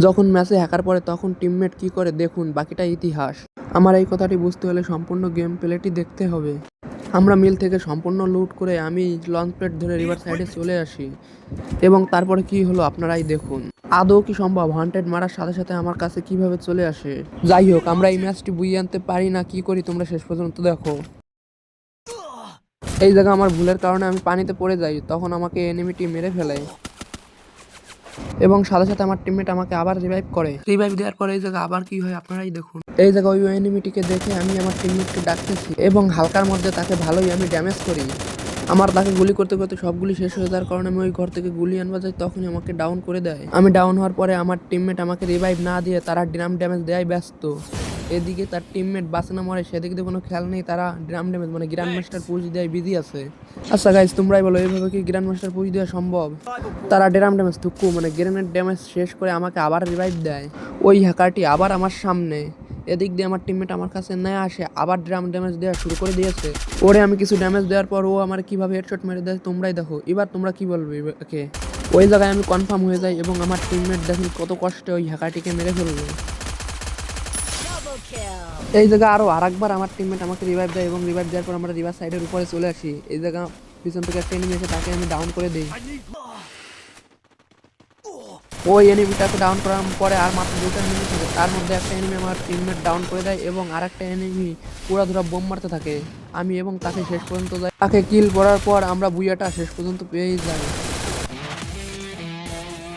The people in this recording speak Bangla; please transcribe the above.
যখন ম্যাচে হ্যাকার পড়ে তখন টিমমেট কি করে দেখুন, বাকিটা ইতিহাস। আমার এই কথাটি বুঝতে হলে সম্পূর্ণ গেম প্লেটি দেখতে হবে। আমরা মিল থেকে সম্পূর্ণ লুট করে আমি লঞ্চ প্লেট ধরে রিভার সাইডে চলে আসি। এবং তারপরে কি হলো আপনারাই দেখুন। আদৌ কি সম্ভব? হান্ড্রেড মারার সাথে সাথে আমার কাছে কীভাবে চলে আসে? যাই হোক, আমরা এই ম্যাচটি বুঝিয়ে আনতে পারি না, কি করি তোমরা শেষ পর্যন্ত দেখো। এই জায়গা আমার ভুলের কারণে আমি পানিতে পড়ে যাই, তখন আমাকে এনিমিটি মেরে ফেলে। এবং সাথে সাথে আমার টিমমেট আমাকে আবার রিভাইভ করে। রিভাইভ দেওয়ার পরে এই জায়গা আবার কি হয় আপনারাই দেখুন। এই জায়গা ওই এনিমিটিকে দেখে আমি আমার টিমমেটকে ডাকতেছি এবং হালকার মধ্যে তাকে ভালোই আমি ড্যামেজ করি। আমার তাকে গুলি করতে করতে সবগুলি শেষ হয়ে যাওয়ার কারণে আমি ওই ঘর থেকে গুলি আনবা যাই তখনই আমাকে ডাউন করে দেয়। আমি ডাউন হওয়ার পরে আমার টিমমেট আমাকে রিভাইভ না দিয়ে তারা ড্রাম ড্যামেজ দেয় ব্যস্ত। এদিকে তার টিমমেট বাঁচে না মরে সেদিকে তো কোনো খেয়াল নেই তারা ড্রাম ড্যামেজ মানে গ্র্যান্ড মাস্টার পুজ দেয় বিজি আছে। আচ্ছা গাইজ তোমরাই বলো এইভাবে কি গ্র্যান্ড মাস্টার পুজ দেওয়া সম্ভব? তারা ড্রাম ড্যামেজ টুকু মানে গ্রেনেড ড্যামেজ শেষ করে আমাকে আবার রিভাইভ দেয়। ওই হ্যাকারটি আবার আমার সামনে। এদিক দিয়ে আমার টিমমেট আমার কাছে নেয় আসে আবার ড্রাম ড্যামেজ দেওয়া শুরু করে দিয়েছে। ওরে আমি কিছু ড্যামেজ দেওয়ার পর ও আমার কীভাবে হেডশট মেরে দেয় তোমরাই দেখো। এবার তোমরা কি বলবে? ওকে ওই জায়গায় আমি কনফার্ম হয়ে যাই এবং আমার টিমমেট দেখুন কত কষ্টে ওই হ্যাকারটিকে মেরে ফেলবে। এই জায়গা আরও আরেকবার আমার টিমমেট আমাকে রিভাইভ দেয় এবং রিভাইভ দেওয়ার পর আমরা রিভার সাইডের উপরে চলে আসি। এই জায়গা পিছন থেকে একটা এনিমি এসে তাকে আমি ডাউন করে দিই। ওই এনিমিটাকে ডাউন করার পরে আর মাত্র এনিমি থাকে। তার মধ্যে একটা এনিমি আমার টিমমেট ডাউন করে দেয় এবং আর একটা এনিমি পুরা ধরা বোম মারতে থাকে। আমি এবং তাকে শেষ পর্যন্ত যাই। তাকে কিল করার পর আমরা বুইয়াটা শেষ পর্যন্ত পেয়েই যাই।